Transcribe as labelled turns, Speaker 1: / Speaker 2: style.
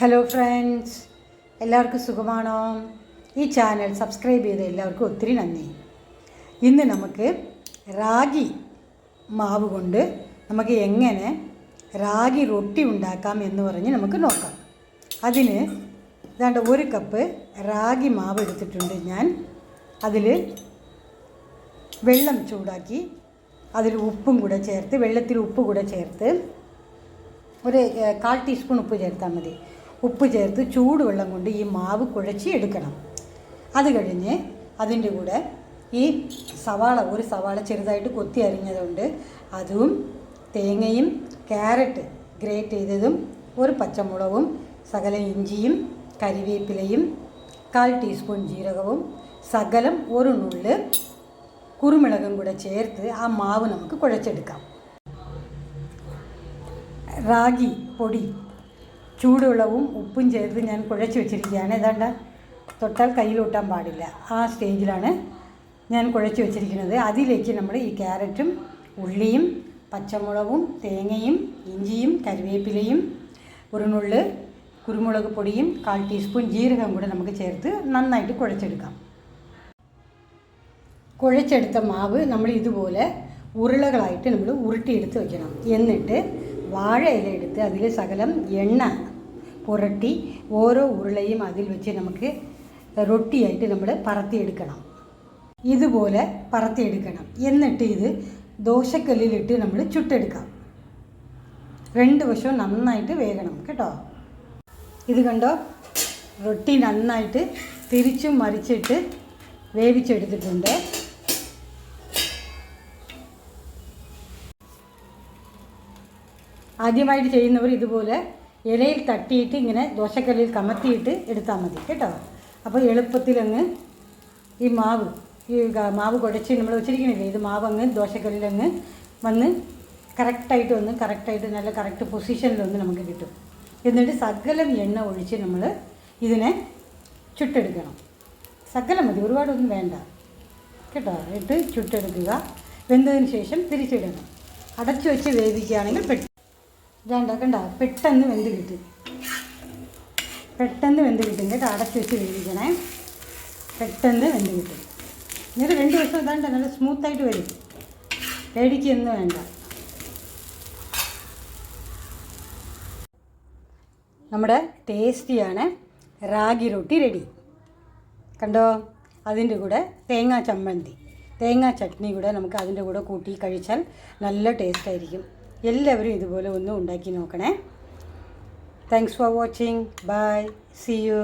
Speaker 1: Hello friends എല്ലാവർക്കും സുഖമാണോ? ഈ ചാനൽ സബ്സ്ക്രൈബ് ചെയ്ത എല്ലാവർക്കും ഒത്തിരി നന്ദി. ഇന്ന് നമുക്ക് റാഗി മാവ് കൊണ്ട് നമുക്ക് എങ്ങനെ റാഗി റൊട്ടി ഉണ്ടാക്കാം എന്ന് പറഞ്ഞ് നമുക്ക് നോക്കാം. അതിന് ഇതാണ്ട് ഒരു കപ്പ് റാഗി മാവ് എടുത്തിട്ടുണ്ട് ഞാൻ. അതിൽ വെള്ളം ചൂടാക്കി അതിൽ ഉപ്പും കൂടെ ചേർത്ത് വെള്ളത്തിൽ ഉപ്പ് കൂടെ ചേർത്ത് ഒരു കാൽ ടീസ്പൂൺ ഉപ്പ് ചേർത്താൽ മതി. ഉപ്പ് ചേർത്ത് ചൂടുവെള്ളം കൊണ്ട് ഈ മാവ് കുഴച്ച് എടുക്കണം അത് കഴിഞ്ഞ് അതിന്റെ കൂടെ ഈ സവാള ഒരു സവാള ചെറുതായിട്ട് കൊത്തി അരിഞ്ഞതുകൊണ്ട് അതും തേങ്ങയും ക്യാരറ്റ് ഗ്രേറ്റ് ചെയ്തതും ഒരു പച്ചമുളകും സകല ഇഞ്ചിയും കരിവേപ്പിലയും കാൽ ടീസ്പൂൺ ജീരകവും സകലം ഒരു നുള്ള് കുരുമുളകും കൂടെ ചേർത്ത് ആ മാവ് നമുക്ക് കുഴച്ചെടുക്കാം. റാഗി പൊടി ചൂടുവെള്ളവും ഉപ്പും ചേർത്ത് ഞാൻ കുഴച്ച് വെച്ചിരിക്കുകയാണ്. ഏതാണ്ട് തൊട്ടാൽ കയ്യിലൊട്ടാൻ പാടില്ല. ആ സ്റ്റേജിലാണ് ഞാൻ കുഴച്ച് വെച്ചിരിക്കുന്നത്. അതിലേക്ക് നമ്മൾ ഈ ക്യാരറ്റും ഉള്ളിയും പച്ചമുളകും തേങ്ങയും ഇഞ്ചിയും കരിവേപ്പിലയും ഒരു കുരുമുളക് പൊടിയും കാൽ ടീസ്പൂൺ ജീരകം കൂടെ നമുക്ക് ചേർത്ത് നന്നായിട്ട് കുഴച്ചെടുക്കാം. കുഴച്ചെടുത്ത മാവ് നമ്മൾ ഇതുപോലെ ഉരുളകളായിട്ട് നമ്മൾ ഉരുട്ടിയെടുത്ത് വെക്കണം. എന്നിട്ട് വാഴ ഇല എടുത്ത് അതിൽ സകലം എണ്ണ പുരട്ടി ഓരോ ഉരുളയും അതിൽ വെച്ച് നമുക്ക് റൊട്ടിയായിട്ട് നമ്മൾ പറത്തിയെടുക്കണം. ഇതുപോലെ പറത്തിയെടുക്കണം. എന്നിട്ട് ഇത് ദോശക്കല്ലിലിട്ട് നമ്മൾ ചുട്ടെടുക്കാം. രണ്ട് വശവും നന്നായിട്ട് വേകണം കേട്ടോ. ഇത് കണ്ടോ? റൊട്ടി നന്നായിട്ട് തിരിച്ചും മറിച്ചിട്ട് വേവിച്ചെടുത്തിട്ടുണ്ട്. ആദ്യമായിട്ട് ചെയ്യുന്നവർ ഇതുപോലെ ഇലയിൽ തട്ടിയിട്ട് ഇങ്ങനെ ദോശക്കല്ലിൽ കമത്തിയിട്ട് എടുത്താൽ മതി കേട്ടോ? അപ്പോൾ എളുപ്പത്തിൽ അങ്ങ് ഈ മാവ് ഈ മാവ് കുഴച്ച് നമ്മൾ വെച്ചിരിക്കണില്ലേ ഇത് മാവ് അങ്ങ് ദോശക്കല്ലിൽ അങ്ങ് വന്ന് കറക്റ്റായിട്ട് വന്ന് കറക്റ്റായിട്ട് നല്ല കറക്റ്റ് പൊസിഷനിൽ വന്ന് നമുക്ക് കിട്ടും. എന്നിട്ട് സകലം എണ്ണ ഒഴിച്ച് നമ്മൾ ഇതിനെ ചുട്ടെടുക്കണം. സകലം മതി ഒരുപാടൊന്നും വേണ്ട. കേട്ടോ? ഇട്ട് ചുട്ടെടുക്കുക. വെന്തതിന് ശേഷം തിരിച്ചിടണം. അടച്ചു വെച്ച് വേവിക്കുകയാണെങ്കിൽ പെട്ടെന്ന് ഇതാണ്ട കണ്ട പെട്ടെന്ന് വെന്ത് കിട്ടി. പെട്ടെന്ന് വെന്ത് കിട്ടും. കേട്ടോ അടച്ച് വെച്ച് വേവിക്കണേ. പെട്ടെന്ന് വെന്ത് കിട്ടും. എന്നിട്ട് രണ്ട് ദിവസം ഇതാണ്ട് നല്ല സ്മൂത്തായിട്ട് വരും. പേടിക്കൊന്നും വേണ്ട. നമ്മുടെ ടേസ്റ്റിയാണ് റാഗി റൊട്ടി റെഡി. കണ്ടോ? അതിന്റെ കൂടെ തേങ്ങാ ചമ്മന്തി. തേങ്ങാ ചട്നി കൂടെ നമുക്ക് അതിന്റെ കൂടെ കൂട്ടി കഴിച്ചാൽ നല്ല ടേസ്റ്റ് ആയിരിക്കും. എല്ലാവരും ഇതുപോലെ ഒന്ന് ഉണ്ടാക്കി നോക്കണേ. Thanks for watching bye see you